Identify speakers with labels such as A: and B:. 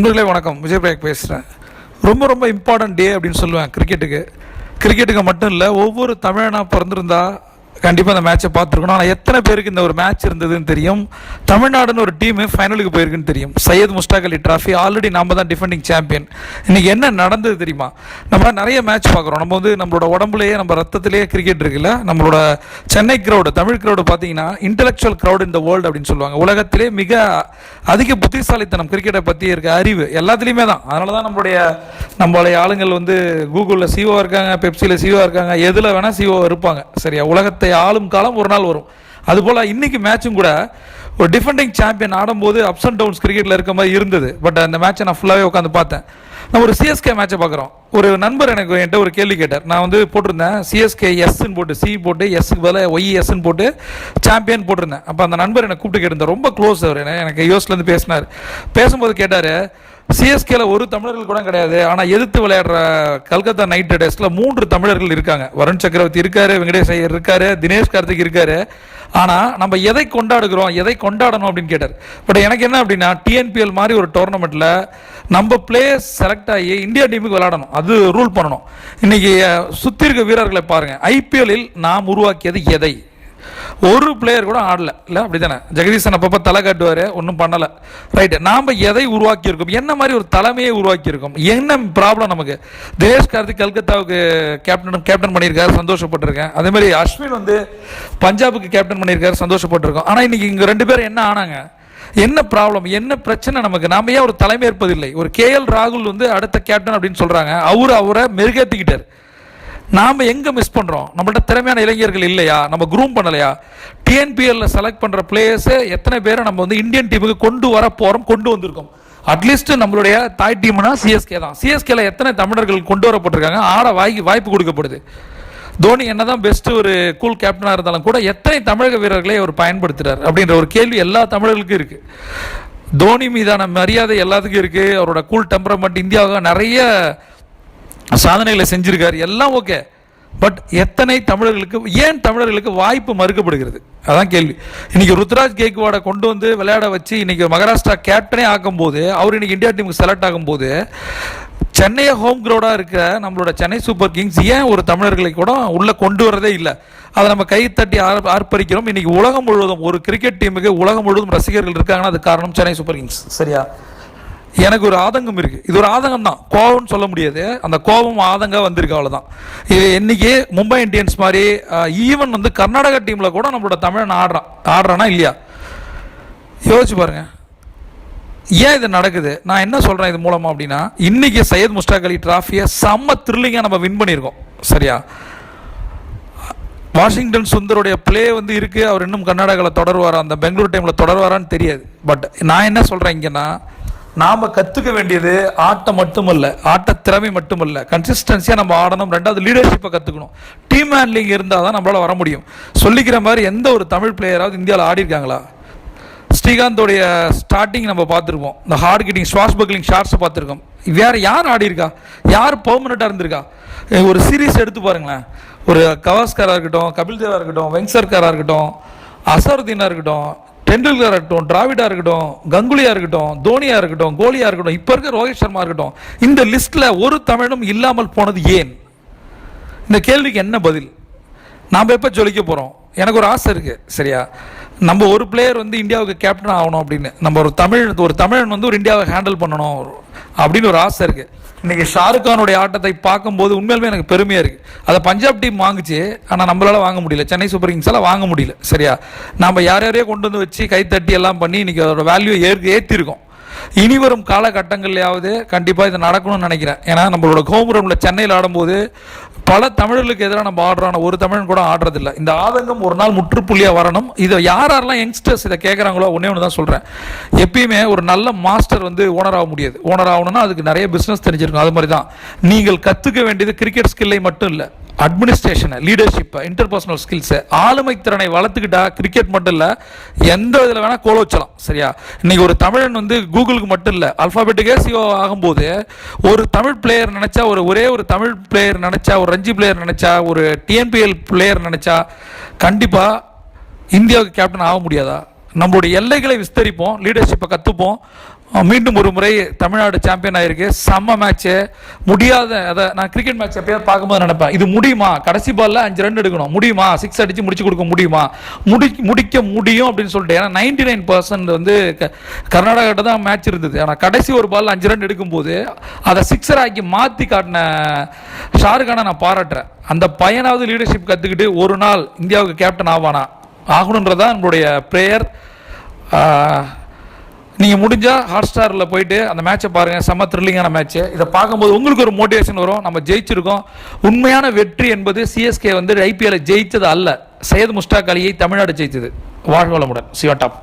A: நண்பர்களே வணக்கம். விஜய் பிரயாக் பேசுகிறேன் ரொம்ப ரொம்ப இம்பார்ட்டன்ட் டே அப்படின்னு சொல்லுவேன் கிரிக்கெட்டுக்கு கிரிக்கெட்டுக்கு மட்டும் இல்லை ஒவ்வொரு தமிழனா பிறந்திருந்தா கண்டிப்பாக அந்த மேட்சை பார்த்துருக்கணும். ஆனால் எத்தனை பேருக்கு இந்த ஒரு மேட்ச் இருந்ததுன்னு தெரியும்? தமிழ்நாடுன்னு ஒரு டீமு ஃபைனலுக்கு போயிருக்குன்னு தெரியும். சையத் முஸ்டாக் அலி ட்ராஃபி ஆல்ரெடி நம்ம தான் டிஃபெண்டிங் சாம்பியன் இன்னைக்கு என்ன நடந்தது தெரியுமா? நம்ம நிறைய மேட்ச் பார்க்குறோம். நம்ம வந்து நம்மளோட உடம்புலையே நம்ம ரத்தத்திலேயே கிரிக்கெட் இருக்குல்ல? நம்மளோட சென்னை க்ரௌடு தமிழ் க்ரௌடு பார்த்தீங்கன்னா இன்டெலெக்சுவல் க்ரௌடு இந்த வேர்ல்டு அப்படின்னு சொல்லுவாங்க. உலகத்திலே மிக அதிக புத்திசாலித்தனம் கிரிக்கெட்டை பற்றி இருக்க அறிவு எல்லாத்துலேயுமே தான். அதனால தான் நம்மளுடைய நம்மளுடைய ஆளுங்கள் வந்து கூகுளில் சிஓ இருக்காங்க பெப்சியில் சிஓ இருக்காங்க எதில் வேணால் சிஓ இருப்பாங்க. சரியா? உலகத்தை ஆளும் காலம் ஒரு நாள் வரும். அதுபோல் இன்னைக்கு மேட்சும் கூட ஒரு டிஃபெண்டிங் சாம்பியன் ஆடும்போது அப்ஸ் அண்ட் டவுன்ஸ் கிரிக்கெட்டில் இருக்க மாதிரி இருந்தது. பட் அந்த மேட்சை நான் ஃபுல்லாகவே உட்காந்து பார்த்தேன். நான் ஒரு சிஎஸ்கே மேட்சை பார்க்குறோம். ஒரு நண்பர் எனக்கு என்கிட்ட ஒரு கேள்வி கேட்டார். நான் வந்து போட்டிருந்தேன். சிஎஸ்கே எஸ்ன்னு போட்டு சி போட்டு எஸ்க்கு பதிலாக ஒய் எஸ்ன்னு போட்டு சாம்பியன் போட்டிருந்தேன். அப்போ அந்த நண்பர் என்னை கூப்பிட்டு கேட்டிருந்தார். ரொம்ப க்ளோஸ் அவர். என்ன- எனக்கு யோஸ்லேருந்து பேசினார். பேசும்போது கேட்டார் சிஎஸ்கேல ஒரு தமிழர்கள் கூட கிடையாது. ஆனால் எதிர்த்து விளையாடுற கல்கத்தா நைட் ரைடர்ஸில் மூன்று தமிழர்கள் இருக்காங்க. வருண் சக்கரவர்த்தி இருக்காரு வெங்கடேஷ் ஐயர் இருக்காரு தினேஷ் கார்த்திக் இருக்காரு. ஆனால் நம்ம எதை கொண்டாடுகிறோம் எதை கொண்டாடணும் அப்படின்னு கேட்டார். பட் எனக்கு என்ன அப்படின்னா டிஎன்பிஎல் மாதிரி ஒரு டோர்னமெண்ட்டில் நம்ம பிளேயர்ஸ் செலக்ட் ஆகி இந்தியா டீமுக்கு விளையாடணும். அது ரூல் பண்ணணும். இன்னைக்கு சுற்றி இருக்க வீரர்களை பாருங்கள் ஐபிஎல்லில் நாம் உருவாக்கியது எதை? ஒரு பிளேயர் கூட ஆடல. இல்லை அப்படிதானே ஜெகதீசன் அப்பப்போ தலை காட்டுவார் ஒன்றும் பண்ணலை. ரைட்டு நாம் எதை உருவாக்கியிருக்கோம்? என்ன மாதிரி ஒரு தலைமையை உருவாக்கியிருக்கோம்? என்ன ப்ராப்ளம் நமக்கு? தினேஷ் கார்த்திக் கல்கத்தாவுக்கு கேப்டன் கேப்டன் பண்ணியிருக்காரு சந்தோஷப்பட்டிருக்கேன். அதே மாதிரி அஸ்வின் வந்து பஞ்சாபுக்கு கேப்டன் பண்ணியிருக்காரு சந்தோஷப்பட்டிருக்கோம். ஆனால் இன்றைக்கி இங்கே ரெண்டு பேரும் என்ன ஆனாங்க? என்ன ப்ராப்ளம் என்ன பிரச்சனை நமக்கு? நாம ஏன் ஒரு தலைமை ஏற்பதில்லை? ஒரு கேஎல் ராகுல் வந்து அடுத்த கேப்டன் அப்படின்னு சொல்றாங்க. அவரு அவரை மெருகேற்றிக்கிட்டார் நாம் எங்கே மிஸ் பண்ணுறோம் நம்மள்ட்ட திறமையான இளைஞர்கள் இல்லையா? நம்ம குரூம் பண்ணலையா? டிஎன்பிஎல்ல செலக்ட் பண்ணுற பிளேயர்ஸ் எத்தனை பேரை நம்ம வந்து இந்தியன் டீமுக்கு கொண்டு வர போகிறோம் கொண்டு வந்திருக்கோம்? அட்லீஸ்ட் நம்மளுடைய தாய் டீம்னா சிஎஸ்கே தான். சிஎஸ்கேல எத்தனை தமிழர்கள் கொண்டு வரப்பட்டிருக்காங்க? ஆட வாய்க்கு வாய்ப்பு கொடுக்கப்படுது. தோனி என்னதான் பெஸ்ட் ஒரு கூல் கேப்டனாக இருந்தாலும் கூட எத்தனை தமிழக வீரர்களை அவர் பயன்படுத்துகிறார் அப்படின்ற ஒரு கேள்வி எல்லா தமிழர்களுக்கும் இருக்கு. தோனி மீதான மரியாதை எல்லாத்துக்கும் இருக்கு. அவரோட கூல் டெம்பரமெண்ட் இந்தியாவுக்கு நிறைய சாதனைகளை செஞ்சிருக்காரு. எல்லாம் ஓகே பட் எத்தனை தமிழர்களுக்கு ஏன் தமிழர்களுக்கு வாய்ப்பு மறுக்கப்படுகிறது? அதான் கேள்வி. இன்னைக்கு ருத்ராஜ் கேக்வாடை கொண்டு வந்து விளையாட வச்சு இன்னைக்கு மகாராஷ்டிரா கேப்டனே ஆக்கும்போது அவர் இன்னைக்கு இந்தியா டீமுக்கு செலக்ட் ஆகும்போது சென்னையை ஹோம் கிரௌடாக இருக்கிற நம்மளோட சென்னை சூப்பர் கிங்ஸ் ஏன் ஒரு தமிழர்களை கூட உள்ள கொண்டு வரதே இல்லை? அதை நம்ம கை தட்டி ஆர் ஆர்ப்பரிக்கிறோம். இன்னைக்கு உலகம் முழுவதும் ஒரு கிரிக்கெட் டீமுக்கு உலகம் முழுவதும் ரசிகர்கள் இருக்காங்கன்னா அது காரணம் சென்னை சூப்பர் கிங்ஸ் சரியா? எனக்கு ஒரு ஆதங்கம் இருக்கு. இது ஒரு ஆதங்கம் தான். கோபம்னு சொல்ல முடியாது. அந்த கோபம் ஆதங்கம் வந்திருக்கு அவ்வளவுதான். இது இன்னைக்கு மும்பை இந்தியன்ஸ் மாதிரி ஈவன் வந்து கர்நாடகா டீம்ல கூட நம்மளோட தமிழன் ஆடுறான். ஆடுறானா இல்லையா? யோசிச்சு பாருங்க. ஏன் இது நடக்குது? நான் என்ன சொல்கிறேன் இது மூலமாக அப்படின்னா இன்றைக்கி சையத் முஸ்டாக் அலி ட்ராஃபியை செம்ம த்ரில்லிங்காக நம்ம வின் பண்ணியிருக்கோம். சரியா? வாஷிங்டன் சுந்தருடைய ப்ளே வந்து இருக்குது அவர் இன்னும் கர்நாடகாவில் தொடர்வாரா? அந்த பெங்களூர் டைமில் தொடர்வாரான்னு தெரியாது. பட் நான் என்ன சொல்கிறேன் இங்கன்னா நாம் கற்றுக்க வேண்டியது ஆட்டம் மட்டுமல்ல ஆட்ட திறமை மட்டுமல்ல. கன்சிஸ்டன்சியாக நம்ம ஆடணும். ரெண்டாவது லீடர்ஷிப்பை கற்றுக்கணும் டீம் ஹேண்ட்லிங் இருந்தால் தான் நம்மளால் வர முடியும். சொல்லிக்கிற மாதிரி எந்த ஒரு தமிழ் பிளேயராவது இந்தியாவில் ஆடி இருக்காங்களா ஸ்ரீகாந்தோடைய ஸ்டார்டிங் நம்ம பார்த்துருப்போம். இந்த ஹார்ட் கிட்டிங் ஸ்வாஸ் பக்லிங் ஷார்ட்ஸை பார்த்துருக்கோம். வேறு யார் ஆடி இருக்கா? யார் பர்மனெண்ட்டாக இருந்திருக்கா? ஒரு சீரீஸ் எடுத்து பாருங்களேன். ஒரு கவாஸ்கராக இருக்கட்டும் கபில் தேவாக இருக்கட்டும் வெங்சர்காராக இருக்கட்டும் அசருதீனாக இருக்கட்டும் டெண்டுல்கராக இருக்கட்டும் டிராவிடாக இருக்கட்டும் கங்குலியாக இருக்கட்டும் தோனியாக இருக்கட்டும் கோலியாக இருக்கட்டும் இப்போ இருக்க ரோஹித் சர்மா இருக்கட்டும் இந்த லிஸ்ட்டில் ஒரு தமிழும் இல்லாமல் போனது ஏன்? இந்த கேள்விக்கு என்ன பதில்? நாம் எப்போ ஜொலிக்க போகிறோம் எனக்கு ஒரு ஆசை இருக்குது சரியா? நம்ம ஒரு பிளேயர் வந்து இந்தியாவுக்கு கேப்டன் ஆகணும் அப்படின்னு. நம்ம ஒரு தமிழ் ஒரு தமிழன் வந்து ஒரு இந்தியாவை ஹேண்டில் பண்ணணும் அப்படின்னு ஒரு ஆசை இருக்குது இன்றைக்கி ஷாருக் கானுடைய ஆட்டத்தை பார்க்கும்போது உண்மையிலுமே எனக்கு பெருமையாக இருக்குது அதை பஞ்சாப் டீம் வாங்குச்சு ஆனால் நம்மளால் வாங்க முடியல. சென்னை சூப்பர் கிங்ஸால் வாங்க முடியல சரியா? நம்ம யார் யாரையோ கொண்டு வந்து வச்சு கைத்தட்டி எல்லாம் பண்ணி இன்றைக்கி அதோட வேல்யூ ஏறி ஏற்றிருக்கோம் இனி வரும் காலகட்டங்கள்லையாவது கண்டிப்பாக இது நடக்கணும்னு நினைக்கிறேன். ஏன்னா நம்மளோட கோபுரம்ல சென்னையில் ஆடும்போது பல தமிழர்களுக்கு எதிராக நம்ம ஆடுறான ஒரு தமிழன் கூட ஆடுறதில்ல. இந்த ஆதங்கம் ஒரு நாள் முற்றுப்புள்ளியாக வரணும். இதை யார் யாரெல்லாம் யங்ஸ்டர்ஸ் இதை கேட்குறாங்களோ ஒன்னே ஒன்று தான் சொல்கிறேன் எப்பயுமே ஒரு நல்ல மாஸ்டர் வந்து ஓனர் ஆக முடியாது. ஓனர் ஆகணும்னா அதுக்கு நிறைய பிஸ்னஸ் தெரிஞ்சிருக்கும் அது மாதிரி தான் நீங்கள் கற்றுக்க வேண்டியது கிரிக்கெட் ஸ்கில்லை மட்டும் இல்லை. அட்மினிஸ்ட்ரேஷனை லீடர்ஷிப்பை இன்டர்பர்சனல் ஸ்கில்ஸை ஆளுமை திறனை வளர்த்துக்கிட்டா கிரிக்கெட் மட்டும் இல்லை எந்த இதில் வேணால் கோல வச்சலாம் சரியா? இன்னைக்கு ஒரு தமிழன் வந்து கூகுளுக்கு மட்டும் இல்லை அல்ஃபாபெட்டுக்கே சிஓ ஆகும்போது ஒரு தமிழ் பிளேயர் நினச்சா ஒரு ஒரே ஒரு தமிழ் பிளேயர் நினச்சா ஒரு ரஞ்சி பிளேயர் நினச்சா ஒரு டிஎன்பிஎல் பிளேயர் நினச்சா கண்டிப்பாக இந்தியாவுக்கு கேப்டன் ஆக முடியாதா? நம்மளுடைய எல்லைகளை விஸ்தரிப்போம் லீடர்ஷிப்பை கற்றுப்போம் மீண்டும் ஒரு முறை தமிழ்நாடு சாம்பியன் ஆயிருக்கு. செம்ம மேட்ச்சு முடியாத அதை நான் கிரிக்கெட் மேட்ச் எப்பயாவது பார்க்கும்போது நினைப்பேன். இது முடியுமா? கடைசி பாலில் அஞ்சு ரன் எடுக்கணும். முடியுமா? சிக்ஸ் அடித்து முடிச்சு கொடுக்க முடியுமா? முடி முடிக்க முடியும் அப்படின்னு சொல்லிட்டு. ஏன்னா நைன்டி நைன் பர்சன்ட் வந்து க- கர்நாடகாட்ட தான் மேட்ச் இருந்தது. ஆனால் கடைசி ஒரு பாலில் அஞ்சு ரன் எடுக்கும்போது அதை சிக்ஸர் ஆக்கி மாற்றி காட்டின ஷாருக்கானை நான் பாராட்டுறேன். அந்த பையனாவது லீடர்ஷிப் கற்றுக்கிட்டு ஒரு நாள் இந்தியாவுக்கு கேப்டன் ஆவானா? ஆகணுன்றதான் நம்மளுடைய ப்ரேயர் நீங்கள் முடிஞ்சால் ஹாட் ஸ்டாரில் போயிட்டு அந்த மேட்சை பாருங்கள் செம்ம த்ரில்லிங்கான மேட்ச்சு இதை பார்க்கும்போது உங்களுக்கு ஒரு மோட்டிவேஷன் வரும். நம்ம ஜெயிச்சிருக்கோம். உண்மையான வெற்றி என்பது சிஎஸ்கே வந்து ஐபிஎல்ல ஜெயித்தது அல்ல. சையத் முஸ்டாக் அலியை தமிழ்நாடு ஜெயித்தது. வாழ்வளமுடன் சிவா டாப்